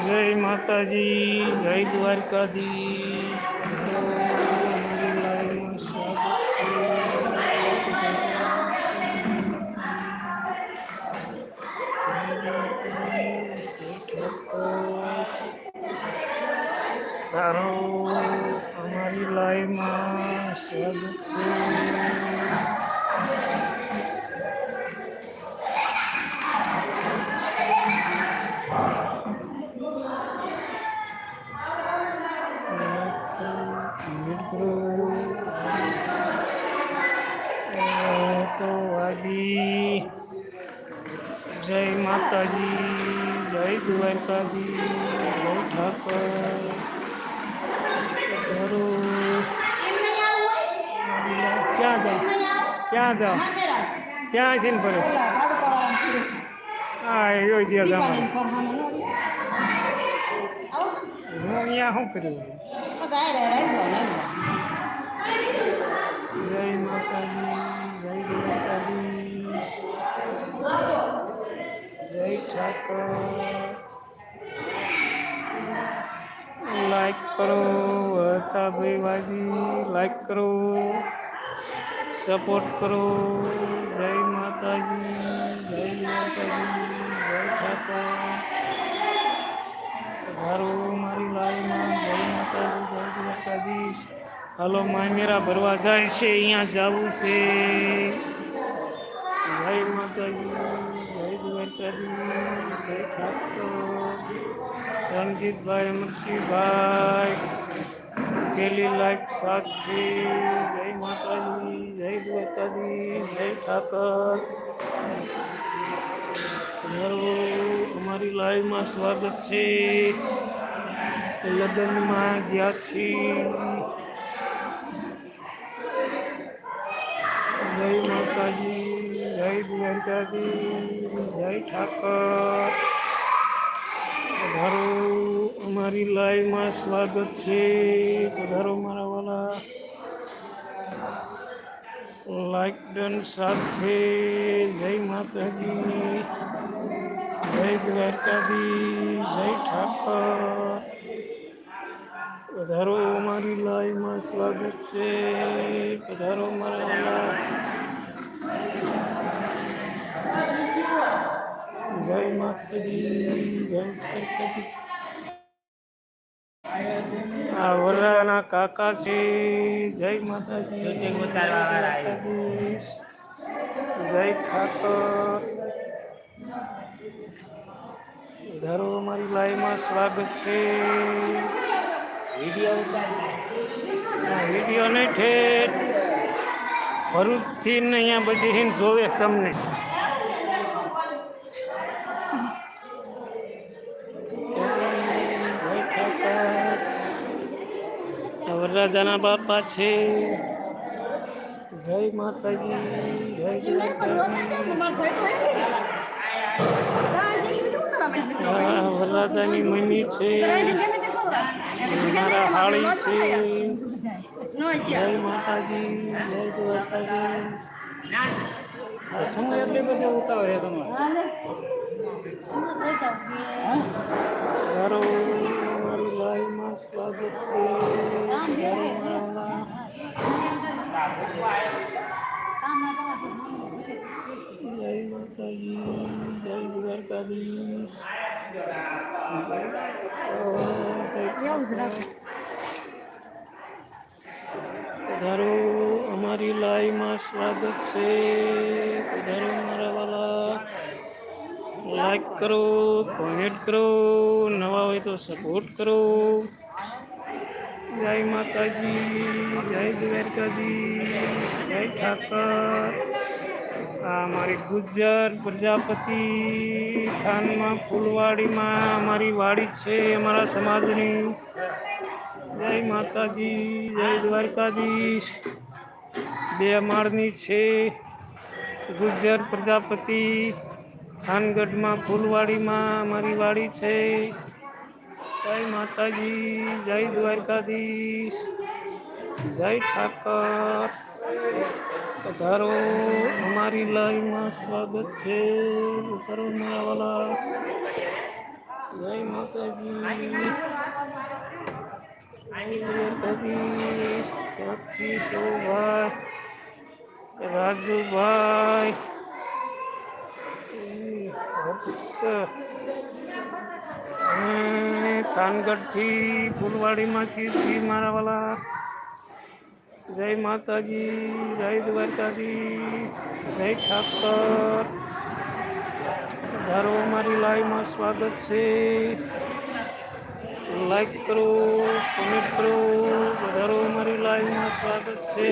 જય માતાજી જય દ્વારકાધી તારો અમારી લાઈવમાં સ્વાગત છે. જય માતાજી જય દ્વારકાજી જય ઠાકર. ક્યાં જાઓ ક્યાં જાઓ ક્યાં છે ને ભરો હા એવો જ્યાં દે હું અહીંયા શું કર્યું? ઠાકર લાઈક કરો હતા ભાઈ વાજી લાઈક કરો સપોર્ટ કરો. જય માતાજી જય માતાજી, જય ઠાકર. મારું મારી લાઈમાં જય માતાજી જય માતાજી હાલો, મામેરા ભરવા જાય છે, અહીંયા જવું છે. જય માતાજી. ઠાકર રણજીતભાઈ અમરસિંહભાઈ પેલી લાઈક સાક્ષી, જય માતાજી, જય દ્વારકાજી જય ઠાકર. અમારી લાઈવમાં સ્વાગત છે. લગ્નમાં ગયા છીએ જય માતાજી જય ઠાકર. પધારો અમારી લાઈવમાં સ્વાગત છે. પધારો મારા વાલા. લાઈક ડન સાથે જય માતાજી. જય દ્વારકાધીશ, જય ઠાકર. પધારો અમારી લાઈવમાં સ્વાગત છે. પધારો મારા વાલા. જય માતાજી જય આ વરાના કાકા છે જય માતાજી. જય ઠાકર. ધારો અમારી લાઈવમાં સ્વાગત છે. વીડિયો નહીં ઠેઠ. ભરૂચથી ને અહીંયા બધી હિંદ જોવે તમને. જય ઠાકર વરરાજાના બાપા છે. જય માતાજી, જય દ્વારકાધીશ આ વરરાજાની મની છે. મારા હાળી છે. જય માતાજી જય દ્વારકાધીશ. સમય એટલી બધી ઉતાવળ છે તમારે? તારો મારી લાઈવમાં સ્વાગત છે. જય માતાજી જય દ્વારકાધીશ પધારો અમારી લાઈવમાં સ્વાગત છે. પધારો મારા વાલા લાઈક કરો કોમેન્ટ કરો, નવા હોય તો સપોર્ટ કરો. જય માતાજી, જય દ્વારકાજી, જય ઠાકર. આ અમારી ગુજરાત પ્રજાપતિ ખાનમાં ફૂલવાડીમાં અમારી વાડી છે, અમારા સમાજની. જય માતાજી, જય દ્વારકાધીશ. બે માળની છે. ગુજર પ્રજાપતિ ખાનગઢમાં ફૂલવાડીમાં અમારી વાડી છે. જય માતાજી, જય દ્વારકાધીશ, જય ઠાકર. પધારો. અમારી લાઈવમાં સ્વાગત છે. પધારો મારા જય માતા માતાજી. દ્વારકાધીશ પછી સૌભાઈ રાજુભાઈ અને થાનગઢથી ફૂલવાડીમાંથી શ્રી મારા વાલા જય માતાજી, જય દ્વારકાજી જય ઠાકર. ધારો અમારી લાઈવમાં સ્વાગત છે. લાઈક કરો કોમેન્ટ કરો. વધારો અમારી લાઈવમાં સ્વાગત છે.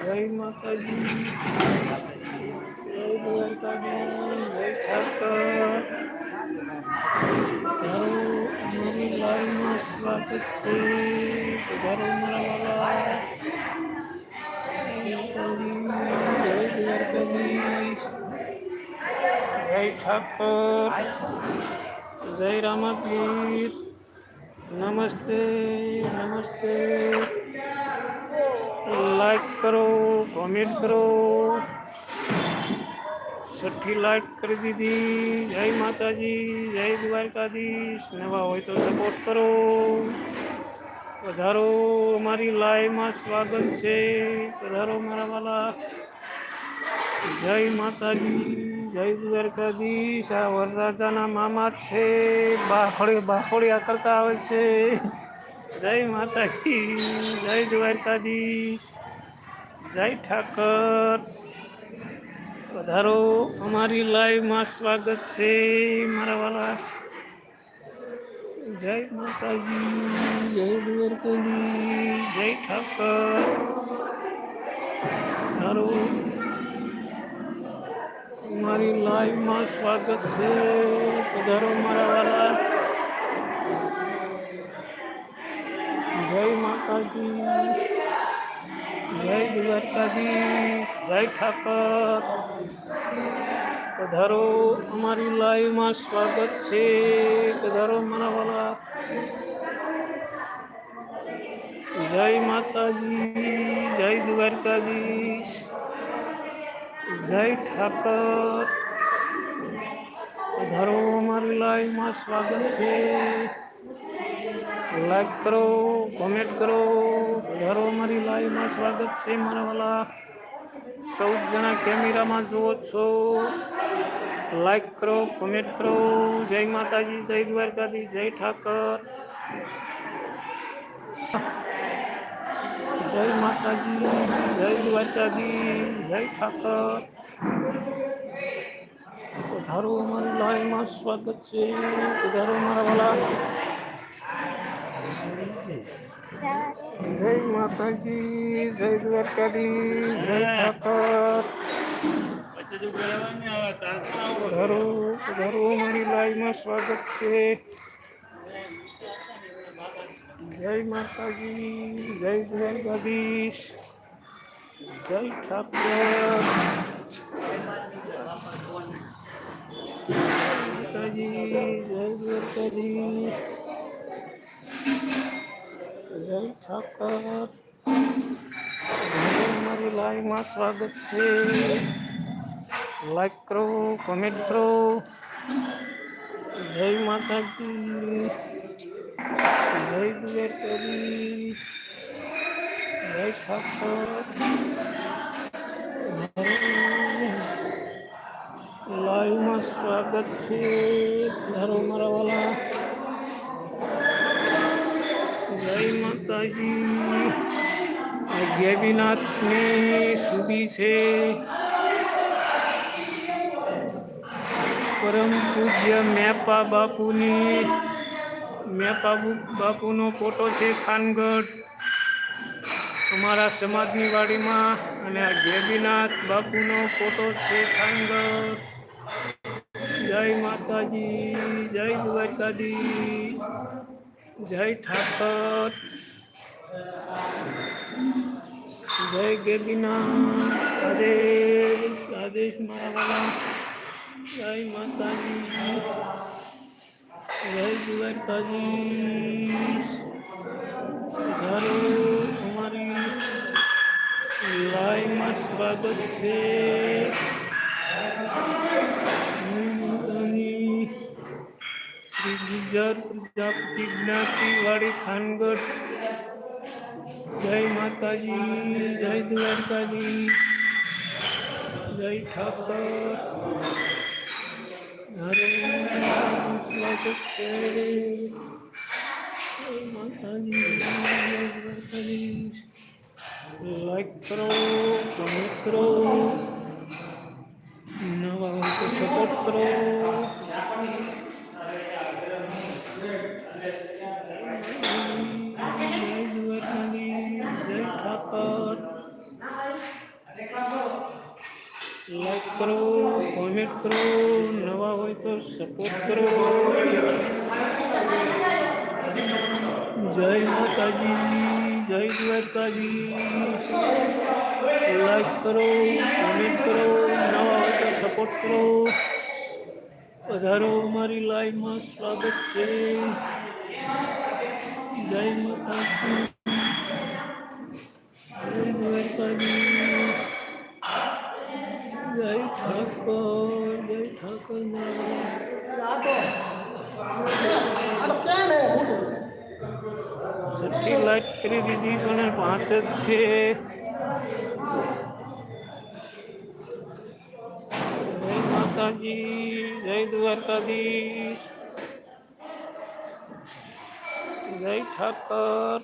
જય માતાજી. જય દ્વારકાધીશ જય ઠાકર ધારો અમારી લાઈવમાં સ્વાગત છે વધારો અમારા વાળા જય જય ઠાકર. જય રામાપીર. નમસ્તે નમસ્તે. લાઈક કરો કોમેન્ટ કરો. છઠ્ઠી લાઈક કરી દીધી. જય માતાજી, જય દ્વારકાધીશ. નવા હોય તો સપોર્ટ કરો. વધારો અમારી લાઈવમાં સ્વાગત છે. વધારો મારા વાલા. જય માતાજી. જય દ્વારકાધીશ. આ વરરાજાના મામા છે. બાફળી બાફળિયા કરતા આવે છે. જય માતાજી, જય દ્વારકાધીશ. જય ઠાકર. વધારો અમારી લાઈવમાં સ્વાગત છે મારા વાલા. જય માતાજી, જય દ્વારકાધીશ, જય ઠાકર. વધારો મારી લાઈવમાં સ્વાગત છે. પધારો મારા વાલા. જય માતાજી. જય દ્વારકાધીશ. જય ઠાકર. પધારો અમારી લાઈવમાં સ્વાગત છે. પધારો મારા વાલા. જય માતાજી. જય દ્વારકાધીશ. જય ઠાકર. ધરો અમારી લાઈવમાં સ્વાગત છે. લાઈક કરો કોમેન્ટ કરો. ધરો અમારી લાઈવમાં સ્વાગત છે મારા વાલા. ચૌદ જણા કેમેરામાં જુઓ છો. લાઈક કરો કોમેન્ટ કરો. જય માતાજી, જય દ્વારકાજી જય ઠાકર. જય માતાજી જય દ્વારકાધીશ જય ઠાકર પધારો અમારી લાઈવમાં સ્વાગત છે પધારો મારા વાલા જય માતાજી જય દ્વારકાધીશ જય ઠાકર પધારો પધારો અમારી લાઈવમાં સ્વાગત છે જય માતાજી, જય દ્વારકાધીશ જય ઠાકર. માતાજી, જય દ્વારકાધીશ, જય ઠાકર. મારી લાઈવમાં સ્વાગત છે. લાઈક કરો કોમેન્ટ કરો. જય માતાજી. જય લાઈવમાં સ્વાગત છે ધારો મારા વાલા જય માતાજી ગેબીનાથને સુધી છે. પરમ પૂજ્ય મેપા બાપુની મેપા બુ- બાપુનો ફોટો છે ખાનગઢ. અમારા સમાજની વાડીમાં અને આ ગેબીનાથ બાપુનો ફોટો છે ખાનગઢ. જય માતાજી, જય દ્વારકાજી જય ઠાકર, જય ગેબીનાથ આદેશ આદેશ મારા વાલા, જય માતાજી. અમારી લાઈવમાં સ્વાગત છે માતાજી ગુજર પ્રજાપતિ જ્ઞાતિ વાળી ખાનગઢ જય માતાજી, જય દ્વારકાજી જય ઠાકર. હરે સ્વાગત છે જય માતાજી જય દ્વારકાજી લાઈક કરો કમેન્ટ કરો નવા હોય તો સપોર્ટ કરો જય દ્વારકાધીશ, જય ઠાકર લાઈક કરો કોમેન્ટ કરો, નવા હોય તો સપોર્ટ કરો. જય માતાજી જય દ્વારકાજી. લાઈક કરો કોમેન્ટ કરો, નવા હોય તો સપોર્ટ કરો. વધારો અમારી લાઈવમાં સ્વાગત છે. જય માતાજી. કરી દીધી પણ પાંચ જ છે. જય માતાજી જય દ્વારકાધીશ. જય ઠાકર.